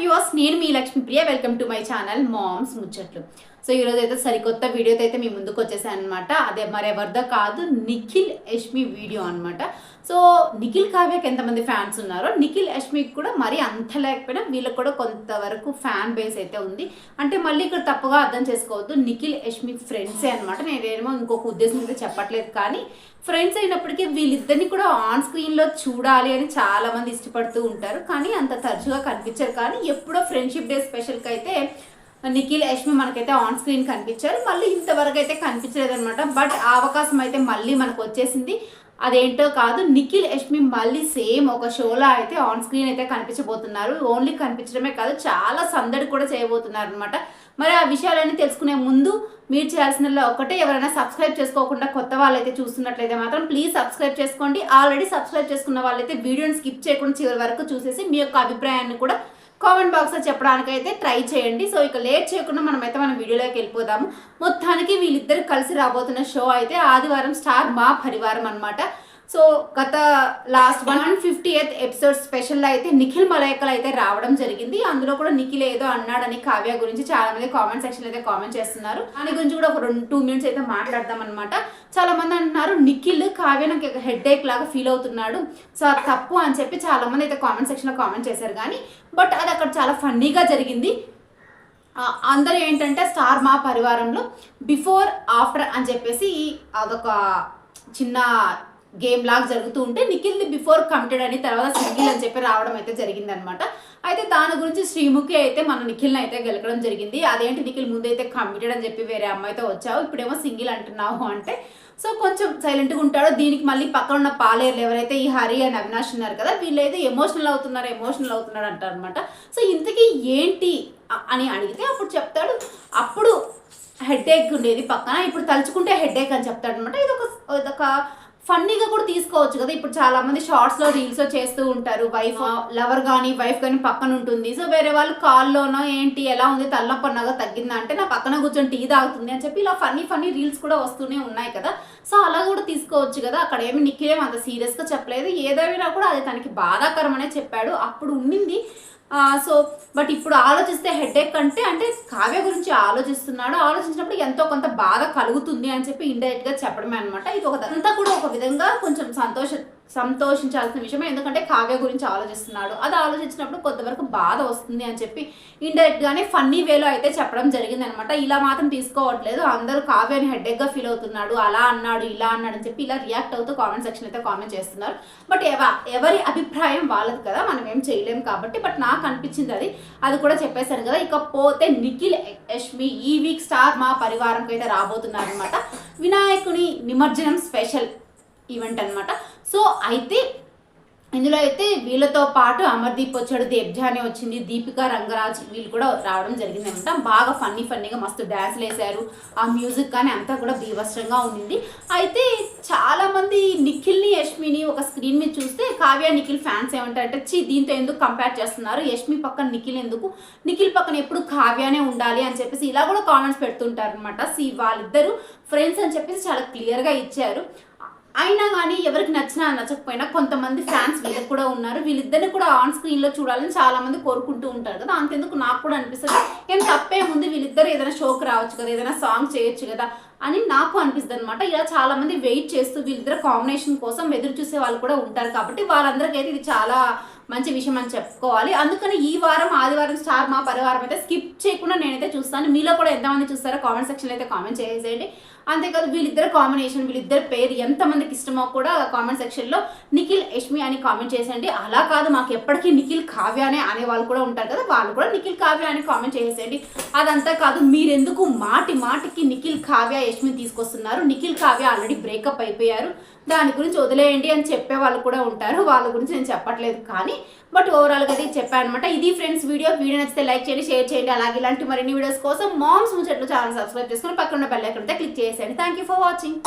Viewers నేను మీ Lakshmi Priya welcome to my channel moms ముచ్చట్లు so ఈరోజు అయితే సరికొత్త వీడియోతో అయితే మీ ముందుకు వచ్చేసాను అనమాట అదే మరెవరిదో కాదు నిఖిల్ యష్మి వీడియో అనమాట సో నిఖిల్ కావ్యకి ఎంతమంది ఫ్యాన్స్ ఉన్నారో నిఖిల్ యష్మికి కూడా మరీ అంత లేకపోయినా వీళ్ళకి కూడా కొంతవరకు ఫ్యాన్ బేస్ అయితే ఉంది. అంటే మళ్ళీ ఇక్కడ తప్పుగా అర్థం చేసుకోవద్దు నిఖిల్ యష్మి ఫ్రెండ్సే అనమాట నేనేమో ఇంకొక ఉద్దేశం అయితే చెప్పట్లేదు కానీ ఫ్రెండ్స్ అయినప్పటికీ వీళ్ళిద్దరిని కూడా ఆన్ స్క్రీన్లో చూడాలి అని చాలామంది ఇష్టపడుతూ ఉంటారు. కానీ అంత తరచుగా కనిపించారు. కానీ ఎప్పుడో ఫ్రెండ్షిప్ డే స్పెషల్కి అయితే నిఖిల్ యష్మి మనకైతే ఆన్ స్క్రీన్ కనిపించారు. మళ్ళీ ఇంతవరకు అయితే కనిపించలేదు అనమాట బట్ ఆ అవకాశం అయితే మళ్ళీ మనకు వచ్చేసింది. అదేంటో కాదు నిఖిల్ యష్మి మళ్ళీ సేమ్ ఒక షోలో అయితే ఆన్ స్క్రీన్ అయితే కనిపించబోతున్నారు. ఓన్లీ కనిపించడమే కాదు చాలా సందడి కూడా చేయబోతున్నారు అనమాట మరి ఆ విషయాలన్నీ తెలుసుకునే ముందు మీరు చేయాల్సిన ఒకటే ఎవరైనా సబ్స్క్రైబ్ చేసుకోకుండా కొత్త వాళ్ళైతే చూస్తున్నట్లయితే మాత్రం ప్లీజ్ సబ్స్క్రైబ్ చేసుకోండి. ఆల్రెడీ సబ్స్క్రైబ్ చేసుకున్న వాళ్ళైతే వీడియోని స్కిప్ చేయకుండా చివరి వరకు చూసేసి మీ యొక్క అభిప్రాయాన్ని కూడా కామెంట్ బాక్స్లో చెప్పడానికి అయితే ట్రై చేయండి. సో ఇక లేట్ చేయకుండా మనం మన వీడియోలోకి వెళ్ళిపోదాము. మొత్తానికి వీళ్ళిద్దరు కలిసి రాబోతున్న షో అయితే ఆదివారం స్టార్ మా పరివారం అనమాట సో గత last one fifty eighth episode స్పెషల్లో అయితే నిఖిల్ మలయకల్ అయితే రావడం జరిగింది. అందులో కూడా నిఖిల్ ఏదో అన్నాడని కావ్య గురించి చాలా మంది కామెంట్ సెక్షన్ అయితే కామెంట్ చేస్తున్నారు. దాని గురించి కూడా ఒక రెండు టూ మినిట్స్ అయితే మాట్లాడదాం అనమాట చాలా మంది అంటున్నారు నిఖిల్ కావ్య నాకు హెడ్ ఏక్ లాగా ఫీల్ అవుతున్నాడు. సో అది తప్పు అని చెప్పి చాలా మంది అయితే కామెంట్ సెక్షన్లో కామెంట్ చేశారు కానీ బట్ అది అక్కడ చాలా ఫన్నీగా జరిగింది. అందరూ ఏంటంటే స్టార్ మా పరివారంలో బిఫోర్ ఆఫ్టర్ అని చెప్పేసి అదొక చిన్న గేమ్ లాగా జరుగుతూ ఉంటే నిఖిల్ది బిఫోర్ కమిటెడ్ అని తర్వాత సింగిల్ అని చెప్పి రావడం అయితే జరిగింది అనమాట అయితే దాని గురించి శ్రీముఖి అయితే మన నిఖిల్ని అయితే గెలకడం జరిగింది. అదేంటి నిఖిల్ ముందు అయితే కమిటెడ్ అని చెప్పి వేరే అమ్మాయితో వచ్చావు ఇప్పుడేమో సింగిల్ అంటున్నావు అంటే సో కొంచెం సైలెంట్గా ఉంటాడు. దీనికి మళ్ళీ పక్కన ఉన్న పాలేర్లు ఎవరైతే ఈ హరి అని అవినాష్ ఉన్నారు కదా వీళ్ళైతే ఎమోషనల్ అవుతున్నారు ఎమోషనల్ అవుతున్నాడు అంటారు అనమాట సో ఇంతకీ ఏంటి అని అడిగితే అప్పుడు చెప్తాడు. అప్పుడు హెడేక్ ఉండేది పక్కన ఇప్పుడు తలుచుకుంటే హెడేక్ అని చెప్తాడు అనమాట ఇది ఒక ఇదొక ఫన్నీగా కూడా తీసుకోవచ్చు కదా. ఇప్పుడు చాలా మంది షార్ట్స్లో రీల్స్ చేస్తూ ఉంటారు. వైఫ్ లవర్ కానీ వైఫ్ కానీ పక్కన ఉంటుంది. సో వేరే వాళ్ళు కాల్లోనో ఏంటి ఎలా ఉంది తలనొప్పన్నగా తగ్గిందా అంటే నా పక్కన కూర్చొని టీ తాగుతుంది అని చెప్పి ఇలా ఫన్నీ ఫన్నీ రీల్స్ కూడా వస్తూనే ఉన్నాయి కదా. సో అలా కూడా తీసుకోవచ్చు కదా. అక్కడ ఏమి నిఖిలేం అంత సీరియస్గా చెప్పలేదు. ఏదైనా కూడా అది తనకి బాధాకరం అనే చెప్పాడు. అప్పుడు ఉండింది. ఆ, సో బట్ ఇప్పుడు ఆలోచిస్తే హెడేక్ అంటే అంటే కావ్య గురించి ఆలోచిస్తున్నాడు. ఆలోచించినప్పుడు ఎంతో కొంత బాధ కలుగుతుంది అని చెప్పి ఇండైరెక్ట్గా చెప్పడమే అనమాట ఇది ఒక అంతా కూడా ఒక విధంగా కొంచెం సంతోష సంతోషించాల్సిన విషయమే. ఎందుకంటే కావ్య గురించి ఆలోచిస్తున్నాడు. అది ఆలోచించినప్పుడు కొంతవరకు బాధ వస్తుంది అని చెప్పి ఇండైరెక్ట్గానే ఫన్నీ వేలో అయితే చెప్పడం జరిగింది అనమాట ఇలా మాత్రం తీసుకోవట్లేదు. అందరూ కావ్యని హెడ్డేక్గా ఫీల్ అవుతున్నాడు. అలా అన్నాడు ఇలా అన్నాడు అని చెప్పి ఇలా రియాక్ట్ అవుతూ కామెంట్ సెక్షన్ అయితే కామెంట్ చేస్తున్నారు. బట్ ఎవ ఎవరి అభిప్రాయం వాళ్ళది కదా. మనం ఏం చేయలేం కాబట్టి. బట్ నాకు అనిపించింది అది. అది కూడా చెప్పేశాను కదా. ఇకపోతే నిఖిల్ యష్మి ఈ వీక్ స్టార్ మా పరివారంకి అయితే రాబోతున్నారు అనమాట వినాయకుని నిమజ్జనం స్పెషల్. ఈవెంట్ అనమాట సో అయితే ఇందులో అయితే వీళ్ళతో పాటు అమర్దీప్ వచ్చాడు దేబ్జాని వచ్చింది దీపిక రంగరాజ్ వీళ్ళు కూడా రావడం జరిగింది అనమాట బాగా ఫన్నీ ఫన్నీగా మస్తు డ్యాన్స్లు వేశారు. ఆ మ్యూజిక్ కానీ అంతా కూడా బీభత్సంగా ఉండింది. అయితే చాలామంది నిఖిల్ని యష్మిని ఒక స్క్రీన్ మీద చూస్తే కావ్య నిఖిల్ ఫ్యాన్స్ ఏమంటారంటే చి దీంతో ఎందుకు కంపేర్ చేస్తున్నారు? యష్మి పక్కన నిఖిల్ ఎందుకు? నిఖిల్ పక్కన ఎప్పుడు కావ్యనే ఉండాలి అని చెప్పేసి ఇలా కూడా కామెంట్స్ పెడుతుంటారు అనమాట సి వాళ్ళిద్దరూ ఫ్రెండ్స్ అని చెప్పేసి చాలా క్లియర్గా ఇచ్చారు. అయినా కానీ ఎవరికి నచ్చినా నచ్చకపోయినా కొంతమంది ఫ్యాన్స్ వీళ్ళకి కూడా ఉన్నారు. వీళ్ళిద్దరిని కూడా ఆన్ స్క్రీన్లో చూడాలని చాలా మంది కోరుకుంటూ ఉంటారు కదా. అంతెందుకు నాకు కూడా అనిపిస్తుంది. ఏం తప్పే ముందు వీళ్ళిద్దరు ఏదైనా షోకి రావచ్చు కదా ఏదైనా సాంగ్ చేయొచ్చు కదా అని నాకు అనిపిస్తుంది అనమాట ఇలా చాలా మంది వెయిట్ చేస్తూ వీళ్ళిద్దరు కాంబినేషన్ కోసం ఎదురు చూసే వాళ్ళు కూడా ఉంటారు కాబట్టి వాళ్ళందరికైతే ఇది చాలా మంచి విషయం అని చెప్పుకోవాలి. అందుకని ఈ వారం ఆదివారం స్టార్ మా పరివారం అయితే స్కిప్ చేయకుండా నేనైతే చూస్తాను. మీలో కూడా ఎంతమంది చూస్తారో కామెంట్ సెక్షన్లో అయితే కామెంట్ చేసేయండి. అంతేకాదు వీళ్ళిద్దరు కాంబినేషన్ వీళ్ళిద్దరు పేరు ఎంతమందికి ఇష్టమో కూడా కామెంట్ సెక్షన్లో నిఖిల్ యష్మి అని కామెంట్ చేసేయండి. అలా కాదు మాకు ఎప్పటికీ నిఖిల్ కావ్య అనే అనే వాళ్ళు కూడా ఉంటారు కదా వాళ్ళు కూడా నిఖిల్ కావ్య అని కామెంట్ చేసేయండి. అదంతా కాదు మీరెందుకు మాటి మాటికి నిఖిల్ కావ్య యష్మి తీసుకొస్తున్నారు? నిఖిల్ కావ్య ఆల్రెడీ బ్రేకప్ అయిపోయారు. దాని గురించి వదిలేయండి అని చెప్పే వాళ్ళు కూడా ఉంటారు. వాళ్ళ గురించి నేను చెప్పట్లేదు. కానీ బట్ ఓవరాల్గా అది చెప్పాను అనమాట ఇది ఫ్రెండ్స్ వీడియో వీడియో నచ్చితే లైక్ చేయండి షేర్ చేయండి. అలాగే ఇలాంటి మరిన్ని వీడియోస్ కోసం మామ్స్ ముచ్చట్లు ఛానల్ సబ్స్క్రైబ్ చేసుకుని పక్కన బెల్ ఐకాన్ క్లిక్ చేసేయండి. Thank you for watching